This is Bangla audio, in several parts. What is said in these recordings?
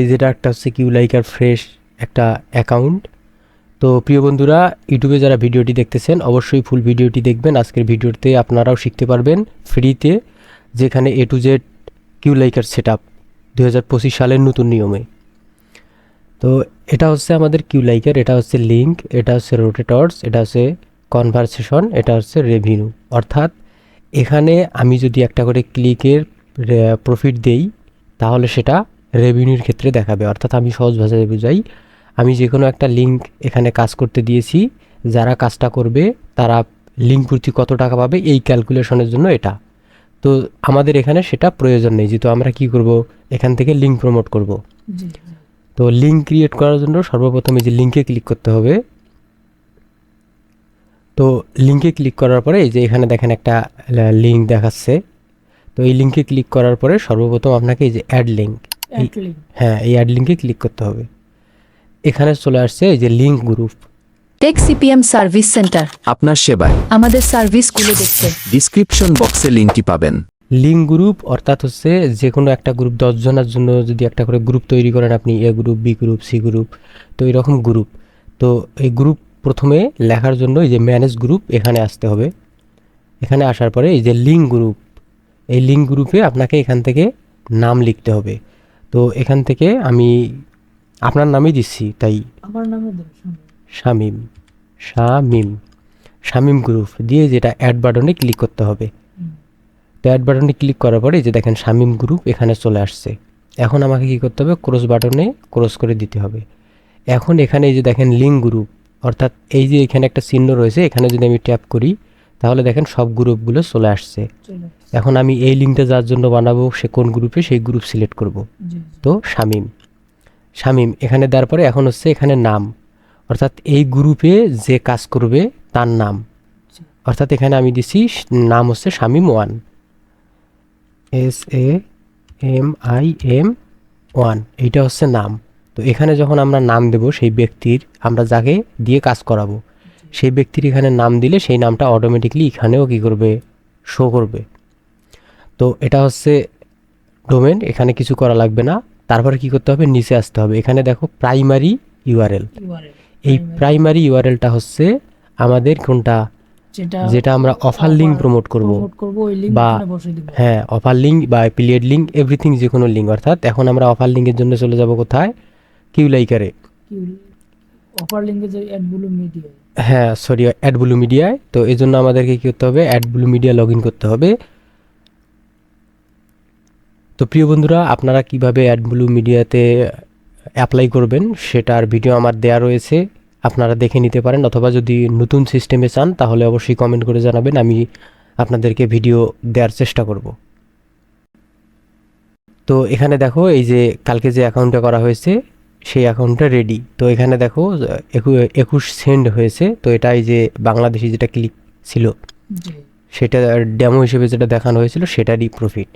এই যেটা একটা হচ্ছে কিউ লাইকার ফ্রেশ একটা অ্যাকাউন্ট তো প্রিয় বন্ধুরা ইউটিউবে যারা ভিডিওটি দেখতেছেন, অবশ্যই ফুল ভিডিওটি দেখবেন। আজকের ভিডিওতে আপনারাও শিখতে পারবেন ফ্রিতে যেখানে A to Z Q liker set up দু হাজার পঁচিশ সালের নতুন নিয়মে। তো এটা হচ্ছে আমাদের কিউ লাইকার এটা হচ্ছে লিঙ্ক এটা হচ্ছে রোটেটর্স এটা হচ্ছে কনভারসেশন এটা হচ্ছে রেভিনিউ অর্থাৎ এখানে আমি যদি একটা করে ক্লিকের প্রফিট দেই, তাহলে সেটা রেভিনিউর ক্ষেত্রে দেখাবে। অর্থাৎ আমি সহজ ভাষায় বুঝাই আমি যে কোনো একটা লিঙ্ক এখানে কাজ করতে দিয়েছি যারা কাজটা করবে তারা লিঙ্ক প্রতি কত টাকা পাবে এই ক্যালকুলেশনের জন্য এটা। তো আমাদের এখানে সেটা প্রয়োজন নেই যেহেতু আমরা কি করব? এখান থেকে লিঙ্ক প্রমোট করব। তো লিঙ্ক ক্রিয়েট করার জন্য সর্বপ্রথম এই যে লিঙ্কে ক্লিক করতে হবে তো লিঙ্কে ক্লিক করার পরে এই যে এখানে দেখেন একটা লিঙ্ক দেখাচ্ছে। তো এই লিঙ্কে ক্লিক করার পরে সর্বপ্রথম আপনাকে এই যে অ্যাড লিঙ্ক হ্যাঁ এই অ্যাড লিঙ্কে ক্লিক করতে হবে। এখানে চলে আসছে এই যে link group tech CPM service centre আপনার সেবায়। আমাদের সার্ভিসগুলো দেখতে। ডিসক্রিপশন বক্সে লিঙ্কটি পাবেন। লিঙ্ক গ্রুপ অর্থাৎ হচ্ছে যে কোনো একটা গ্রুপ দশজনের জন্য যদি একটা করে গ্রুপ তৈরি করেন আপনি A group B group C group তো এরকম গ্রুপ তো এই গ্রুপ প্রথমে লেখার জন্য এই যে ম্যানেজ গ্রুপ এখানে আসতে হবে। এখানে আসার পরে এই যে লিঙ্ক গ্রুপ এই লিঙ্ক গ্রুপে আপনাকে এখান থেকে নাম লিখতে হবে। তো এখান থেকে আমি আপনার নামই দিচ্ছি তাই আমার নামে শামিম। শামিম শামিম গ্রুপ দিয়ে যেটা অ্যাড বাটনে ক্লিক করতে হবে। তো অ্যাড বাটনে ক্লিক করার পরে যে দেখেন শামিম গ্রুপ এখানে চলে আসছে। এখন আমাকে কি করতে হবে? ক্রস বাটনে ক্রস করে দিতে হবে। এখন এখানে এই যে দেখেন লিঙ্ক গ্রুপ অর্থাৎ এই যে এখানে একটা চিহ্ন রয়েছে এখানে যদি আমি ট্যাপ করি তাহলে দেখেন সব গ্রুপগুলো চলে আসছে। এখন আমি এই লিঙ্কটা যার জন্য বানাবো সে কোন গ্রুপে সেই গ্রুপ সিলেক্ট করব। তো শামিম। শামিম এখানে দেওয়ার পরে এখন হচ্ছে এখানে নাম। অর্থাৎ এই গ্রুপে যে কাজ করবে তার নাম। অর্থাৎ এখানে আমি দিছি নাম হচ্ছে Shamim one. S A M I M one এইটা হচ্ছে নাম। তো এখানে যখন আমরা নাম দেব সেই ব্যক্তির আমরা যাকে দিয়ে কাজ করাবো সেই ব্যক্তির এখানে নাম দিলে সেই নামটা অটোমেটিকলি এখানেও কি করবে? শো করবে। তো এটা হচ্ছে ডোমেন এখানে কিছু করা লাগবে না। তারপরে কি করতে হবে? নিচে আসতে হবে। এখানে দেখো প্রাইমারি ইউআরএল এই প্রাইমারি ইউআরএলটা হচ্ছে আমাদের কোনটা? যেটা আমরা অফার লিঙ্ক প্রমোট করব। বা- হ্যাঁ অফার লিঙ্ক বা অ্যাফিলিয়েট লিঙ্ক এভরিথিং যে কোনো লিঙ্ক অর্থাৎ এখন আমরা অফার লিঙ্কের জন্য চলে যাব কোথায়? কিউ লাইকারে কি অফার লিংকে যে অ্যাডগুলো মিডিয়া হ্যাঁ সরি অ্যাড ব্লু মিডিয়ায় তো এই জন্য আমাদেরকে কী করতে হবে? অ্যাড ব্লু মিডিয়া লগ করতে হবে। তো প্রিয় বন্ধুরা, আপনারা কীভাবে অ্যাড ব্লু মিডিয়াতে অ্যাপ্লাই করবেন, সেটার ভিডিও আমার দেয়া রয়েছে। আপনারা দেখে নিতে পারেন, অথবা যদি নতুন সিস্টেমে চান, তাহলে অবশ্যই কমেন্ট করে জানাবেন। আমি আপনাদেরকে ভিডিও দেওয়ার চেষ্টা করব। তো এখানে দেখো, এই যে কালকে যে অ্যাকাউন্টটা করা হয়েছে সেই অ্যাকাউন্টটা রেডি তো এখানে দেখো একুশ সেন্ড হয়েছে। তো এটা এই যে বাংলাদেশি যেটা ক্লিক ছিল সেটা ডেমো হিসেবে যেটা দেখানো হয়েছিল সেটারই প্রফিট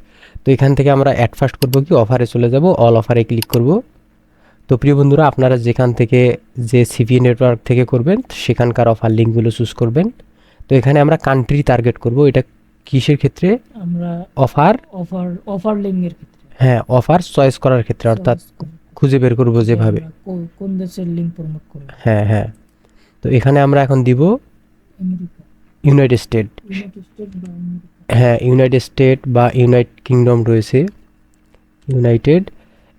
তো এখান থেকে আমরা অ্যাড ফার্স্ট করব কি অফারে চলে যাব অল অফারে ক্লিক করব। তো প্রিয় বন্ধুরা আপনারা যেখান থেকে যে সিপি নেটওয়ার্ক থেকে করবেন সেখানকার অফার লিঙ্কগুলো চুজ করবেন। তো এখানে আমরা কান্ট্রি টার্গেট করব এটা কিসের ক্ষেত্রে? আমরা অফার অফার অফার লিঙ্কের ক্ষেত্রে। হ্যাঁ অফার চয়েস করার ক্ষেত্রে অর্থাৎ খুঁজে বের করব যেভাবে। কোন দেশের লিংক প্রমোট করব? হ্যাঁ হ্যাঁ। তো এখানে আমরা এখন দিব ইউনাইটেড স্টেট হ্যাঁ ইউনাইটেড স্টেট বা ইউনাইটেড কিংডম রয়েছে। ইউনাইটেড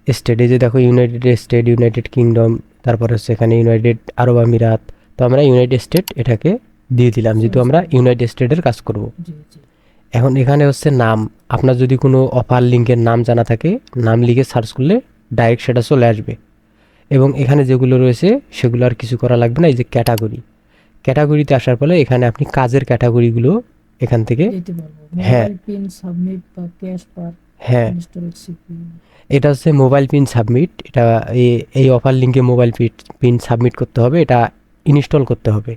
স্টেট এই যে দেখো ইউনাইটেড স্টেট ইউনাইটেড কিংডম তারপর হচ্ছে এখানে ইউনাইটেড আরব আমিরাত তো আমরা ইউনাইটেড স্টেট এটাকে দিয়ে দিলাম যেহেতু আমরা ইউনাইটেড স্টেটের কাজ করব। এখন এখানে হচ্ছে নাম। আপনার যদি কোনো অফার লিঙ্কের নাম জানা থাকে নাম লিখে সার্চ করলে ডাইরেক্ট সেটা চলে আসবে। এবং এখানে যেগুলো রয়েছে সেগুলো আর কিছু করা লাগবে না এই যে ক্যাটাগরি। ক্যাটাগরিতে আসার ফলে এখানে আপনি কাজের ক্যাটাগরিগুলো এখান থেকে হ্যাঁ। হ্যাঁ। এটা হচ্ছে মোবাইল পিন সাবমিট। এটা এই অফার লিঙ্কে মোবাইল পিন সাবমিট করতে হবে। এটা ইনস্টল করতে হবে।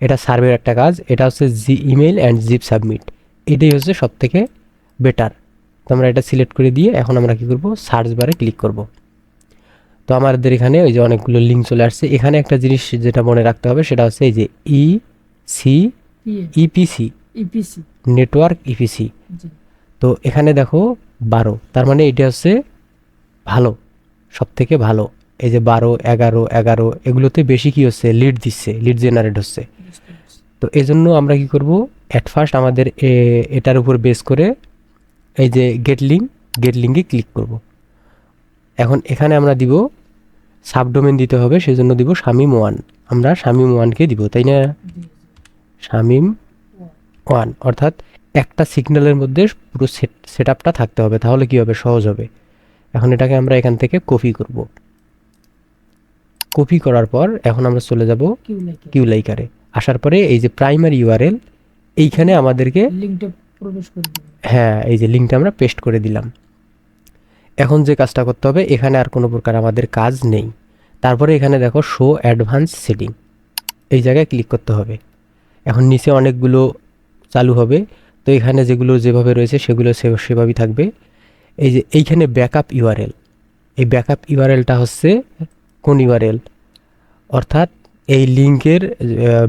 এটা সার্ভের একটা কাজ। এটা হচ্ছে G email and zip submit. এটাই হচ্ছে সব থেকে বেটার। তো আমরা এটা সিলেক্ট করে দিয়ে এখন আমরা কি করব? সার্চ বারে ক্লিক করব। তো আমাদের এখানে ওই যে অনেকগুলো লিঙ্ক চলে আসছে। এখানে একটা জিনিস যেটা মনে রাখতে হবে সেটা হচ্ছে এই যে E C EPC EPC network EPC তো এখানে দেখো বারো। তার মানে এটা হচ্ছে ভালো সব থেকে ভালো। এই যে বারো এগারো এগারো এগুলোতে বেশি কি হচ্ছে? লিড দিচ্ছে লিড জেনারেট হচ্ছে। তো এজন্য আমরা কি করব? অ্যাট ফার্স্ট আমাদের এটার উপর বেস করে এই যে গেট লিঙ্ক গেট লিঙ্কে ক্লিক করব। এখন এখানে আমরা দিব সাবডোমেন দিতে হবে সেজন্য দিব শামিম ওয়ান। আমরা শামিম ওয়ানকে দিব তাই না। শামিম ওয়ান অর্থাৎ একটা সিগন্যালের মধ্যে পুরো সেট সেট আপটা থাকতে হবে তাহলে কি হবে? সহজ হবে। এখন এটাকে আমরা এখান থেকে কপি করব। কপি করার পর এখন আমরা চলে যাব কিউ লাইকে কিউ লাইকারে আসার পরে এই যে প্রাইমারি ইউআরএল এইখানে আমাদেরকে লিঙ্কটা হ্যাঁ এই যে লিঙ্কটা আমরা পেস্ট করে দিলাম। এখন যে কাজটা করতে হবে, এখানে আর কোনো প্রকার আমাদের কাজ নেই। তারপরে এখানে দেখো শো অ্যাডভান্স সেটিং এই জায়গায় ক্লিক করতে হবে। এখন নিচে অনেকগুলো চালু হবে। তো এখানে যেগুলো যেভাবে রয়েছে, সেগুলো সেভাবেই থাকবে। এই যে এইখানে ব্যাকআপ ইউআরএল এই ব্যাকআপ ইউআরএলটা হচ্ছে কোন ইউআরএল অর্থাৎ এই লিঙ্কের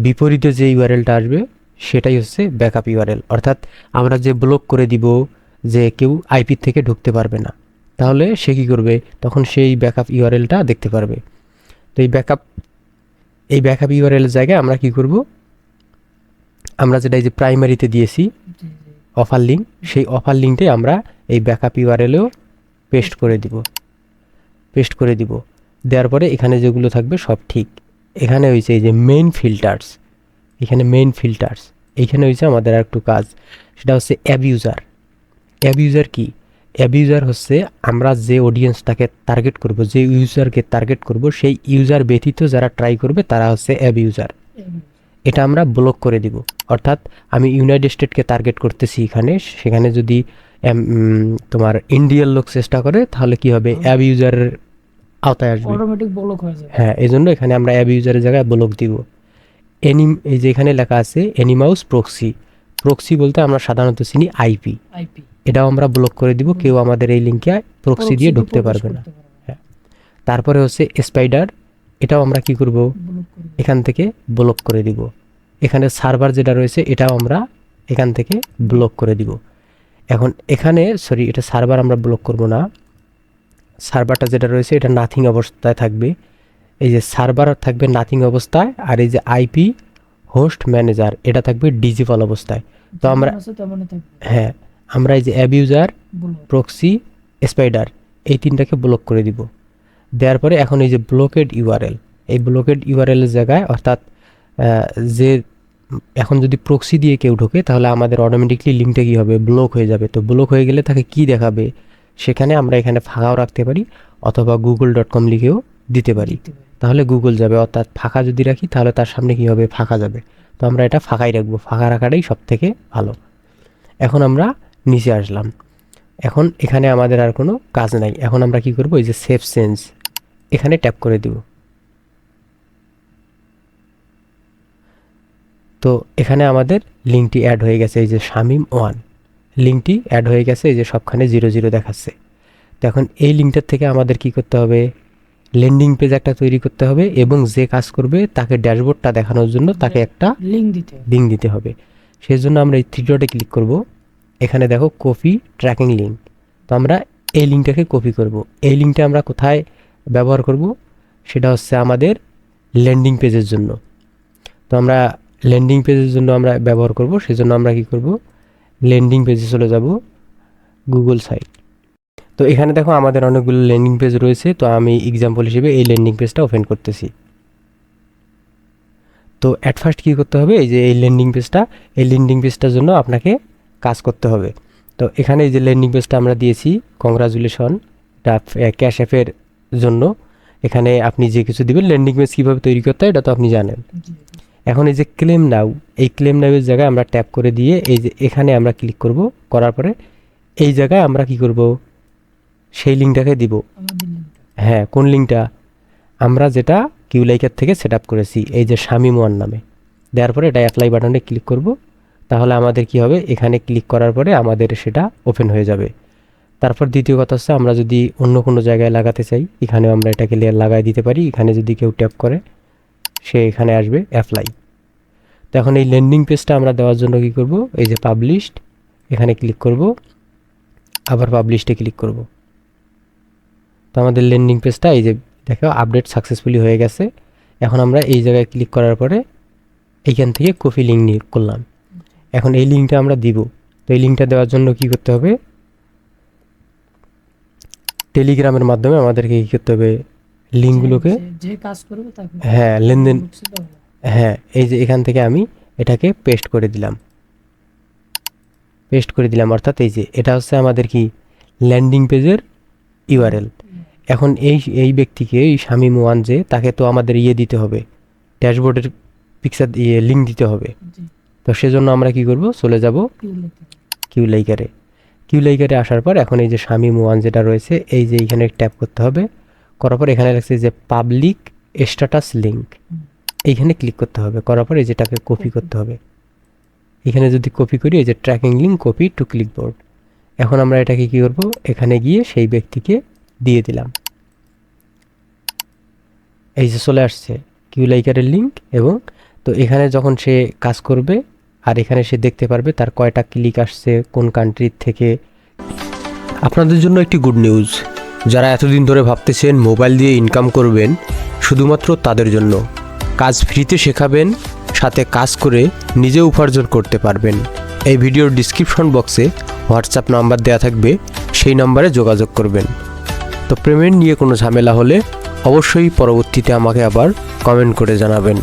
বিপরীতে যে ইউআরএলটা আসবে সেটাই হচ্ছে ব্যাকআপ ইউআরএল অর্থাৎ আমরা যে ব্লক করে দিব যে কেউ আইপি থেকে ঢুকতে পারবে না, তাহলে সে কী করবে? তখন সেই ব্যাকআপ ইউআরএলটা দেখতে পারবে। তো এই ব্যাকআপ এই ব্যাকআপ ইউআরএল জায়গায় আমরা কি করব? আমরা যেটা এই যে প্রাইমারিতে দিয়েছি অফার লিঙ্ক সেই অফার লিঙ্কটাই আমরা এই ব্যাকআপ ইউআরএলেও পেস্ট করে দিব। পেস্ট করে দিব। দেওয়ার পরে এখানে যেগুলো থাকবে সব ঠিক। এখানে হয়েছে এই যে মেইন ফিল্টার্স এখানে মেইন ফিল্টার্স এইখানে হয়েছে আমাদের আর একটু কাজ। সেটা হচ্ছে অ্যাব ইউজার অ্যাব ইউজার কি? অ্যাব ইউজার হচ্ছে আমরা যে অডিয়েন্সটাকে টার্গেট করব যে ইউজারকে টার্গেট করব সেই ইউজার ব্যতীত যারা ট্রাই করবে তারা হচ্ছে অ্যাব ইউজার এটা আমরা ব্লক করে দিব। অর্থাৎ আমি ইউনাইটেড স্টেটকে টার্গেট করতেছি এখানে। সেখানে যদি তোমার ইন্ডিয়ার লোক চেষ্টা করে তাহলে কি হবে? অ্যাব ইউজারের আওতায় আসবে। অটোমেটিক ব্লক হয়ে যাবে। হ্যাঁ এই জন্য এখানে আমরা অ্যাব ইউজারের জায়গায় ব্লক দিব। এনিম এই যে এখানে লেখা আছে অ্যানিমাউস প্রক্সি। প্রক্সি বলতে আমরা সাধারণত চিনি আইপি আইপি এটাও আমরা ব্লক করে দিব কেউ আমাদের এই লিঙ্কে প্রক্সি দিয়ে ঢুকতে পারবে না। তারপরে হচ্ছে স্পাইডার এটাও আমরা কি করব? এখান থেকে ব্লক করে দিব। এখানে সার্ভার যেটা রয়েছে এটাও আমরা এখান থেকে ব্লক করে দিব। এখন এখানে সরি এটা সার্ভার আমরা ব্লক করব না। সার্ভারটা যেটা রয়েছে এটা নাথিং অবস্থায় থাকবে। এই যে সার্ভার থাকবে নাথিং অবস্থায় আর এই যে আইপি হোস্ট ম্যানেজার এটা থাকবে ডিজিটাল অবস্থায়। তো আমরা হ্যাঁ আমরা এই যে অ্যাব ইউজার প্রক্সি স্পাইডার এই তিনটাকে ব্লক করে দিব। দেওয়ার পরে এখন এই যে ব্লকেড ইউআরএল এই ব্লকেড ইউআরএলের জায়গায় অর্থাৎ যে এখন যদি প্রক্সি দিয়ে কেউ ঢোকে তাহলে আমাদের অটোমেটিকলি লিঙ্কটা কী হবে? ব্লক হয়ে যাবে। তো ব্লক হয়ে গেলে তাকে কি দেখাবে? সেখানে আমরা এখানে ফাঁকাও রাখতে পারি অথবা গুগল ডট কম লিখেও দিতে পারি। তাহলে গুগল যাবে অর্থাৎ ফাঁকা যদি রাখি তাহলে তার সামনে কী হবে ফাঁকা যাবে? তো আমরা এটা ফাঁকাই রাখব। ফাঁকা রাখাটাই সব থেকে ভালো। এখন আমরা নিচে আসলাম। এখন এখানে আমাদের আর কোনো কাজ নাই। এখন আমরা কি করব? এই যে সেফ সেন্স এখানে ট্যাপ করে দিব। তো এখানে আমাদের লিঙ্কটি অ্যাড হয়ে গেছে এই যে শামিম ওয়ান। লিঙ্কটি অ্যাড হয়ে গেছে এই যে সবখানে জিরো জিরো দেখাচ্ছে। তো এখন এই লিঙ্কটার থেকে আমাদের কি করতে হবে? ল্যান্ডিং পেজ একটা তৈরি করতে হবে এবং যে কাজ করবে তাকে ড্যাশবোর্ডটা দেখানোর জন্য তাকে একটা লিঙ্ক দিতে লিঙ্ক দিতে হবে। সেই জন্য আমরা এই থ্রি ডটে ক্লিক করব। এখানে দেখো কপি ট্র্যাকিং লিঙ্ক তো আমরা এই লিঙ্কটাকে কপি করব। এই লিঙ্কটা আমরা কোথায় ব্যবহার করব? সেটা হচ্ছে আমাদের ল্যান্ডিং পেজের জন্য। তো আমরা ল্যান্ডিং পেজের জন্য আমরা ব্যবহার করব। সেজন্য আমরা কি করব? ল্যান্ডিং পেজে চলে যাব গুগল সাইট তো এখানে দেখো আমাদের অনেকগুলো ল্যান্ডিং পেজ রয়েছে, তো আমি এক্সাম্পল হিসেবে এই ল্যান্ডিং পেজটা ওপেন করতেছি। তো অ্যাট ফার্স্ট কী করতে হবে? এই যে এই ল্যান্ডিং পেজটা এই ল্যান্ডিং পেজটার জন্য আপনাকে কাজ করতে হবে। তো এখানে এই যে ল্যান্ডিং পেজটা আমরা দিয়েছি কংগ্রাচুলেশন এটা ক্যাশ অ্যাপের জন্য। এখানে আপনি যে কিছু দিবেন ল্যান্ডিং পেজ কীভাবে তৈরি করতে হয়, এটা তো আপনি জানেন। এখন এই যে ক্লেম নাও এই ক্লেম নাউয়ের জায়গায় আমরা ট্যাপ করে দিয়ে এই যে এখানে আমরা ক্লিক করব, করার পরে এই জায়গায় আমরা কি করব? সেই লিঙ্কটাকে দিব। হ্যাঁ কোন লিঙ্কটা আমরা যেটা কিউলাইকার থেকে সেট আপ করেছি, এই যে শামিম ওয়ান নামে। দেওয়ার পরে এটা অ্যাপ্লাই বাটনে ক্লিক করব। তাহলে আমাদের কি হবে? এখানে ক্লিক করার পরে আমাদের সেটা ওপেন হয়ে যাবে। তারপর দ্বিতীয় কথা হচ্ছে, আমরা যদি অন্য কোনো জায়গায় লাগাতে চাই, এখানেও আমরা এটাকে লেয়ার লাগাই দিতে পারি। এখানে যদি কেউ ট্যাপ করে, সে এখানে আসবে অ্যাপ্লাই তো এখন এই ল্যান্ডিং পেজটা আমরা দেওয়ার জন্য কি করব? এই যে পাবলিশড এখানে ক্লিক করব। আবার পাবলিশডে ক্লিক করব। তো আমাদের ল্যান্ডিং পেজটা এই যে দেখো আপডেট সাকসেসফুলি হয়ে গেছে। এখন আমরা এই জায়গায় ক্লিক করার পরে এইখান থেকে কপি লিঙ্ক নিয়ে করলাম। এখন এই লিঙ্কটা আমরা দিব। তো এই লিঙ্কটা দেওয়ার জন্য কি করতে হবে? টেলিগ্রামের মাধ্যমে আমাদেরকে কী করতে হবে? লিঙ্কগুলোকে যে- যে কাজ করবে হ্যাঁ লেনদেন। হ্যাঁ এই যে এখান থেকে আমি এটাকে পেস্ট করে দিলাম। পেস্ট করে দিলাম অর্থাৎ এই যে এটা হচ্ছে আমাদের কি? ল্যান্ডিং পেজের ইউআরএল এখন এই এই ব্যক্তিকে এই স্বামী মোয়ান যে তাকে তো আমাদের ইয়ে দিতে হবে। ড্যাশবোর্ডের পিকচার ইয়ে লিঙ্ক দিতে হবে। তো সেজন্য আমরা কি করব? চলে যাব কিউ লাইকারে কিউ লাইকারে আসার পর এখন এই যে স্বামী মোয়ান যেটা রয়েছে এই যে এইখানে ট্যাপ করতে হবে। করার পর এখানে লাগছে যে পাবলিক স্ট্যাটাস লিঙ্ক এইখানে ক্লিক করতে হবে। করার পর এই যেটাকে কপি করতে হবে। এখানে যদি কপি করি এই যে tracking link copy to clipboard এখন আমরা এটাকে কি করব? এখানে গিয়ে সেই ব্যক্তিকে দিয়ে দিলাম। এই যে চলে আসছে কিউ লাইকারের লিঙ্ক এবং তো এখানে যখন সে কাজ করবে আর এখানে সে দেখতে পারবে তার কয়টা ক্লিক আসছে, কোন কান্ট্রির থেকে। আপনাদের জন্য একটি গুড নিউজ যারা এতদিন ধরে ভাবতেছেন মোবাইল দিয়ে ইনকাম করবেন, শুধুমাত্র তাদের জন্য। কাজ ফ্রিতে শেখাবেন, সাথে কাজ করে নিজে উপার্জন করতে পারবেন। এই ভিডিওর ডিসক্রিপশন বক্সে হোয়াটসঅ্যাপ নাম্বার দেওয়া থাকবে, সেই নাম্বারে যোগাযোগ করবেন। তো প্রেমের নিয়ে কোনো ঝামেলা হলে অবশ্যই পরবর্তীতে আমাকে আবার কমেন্ট করে জানাবেন।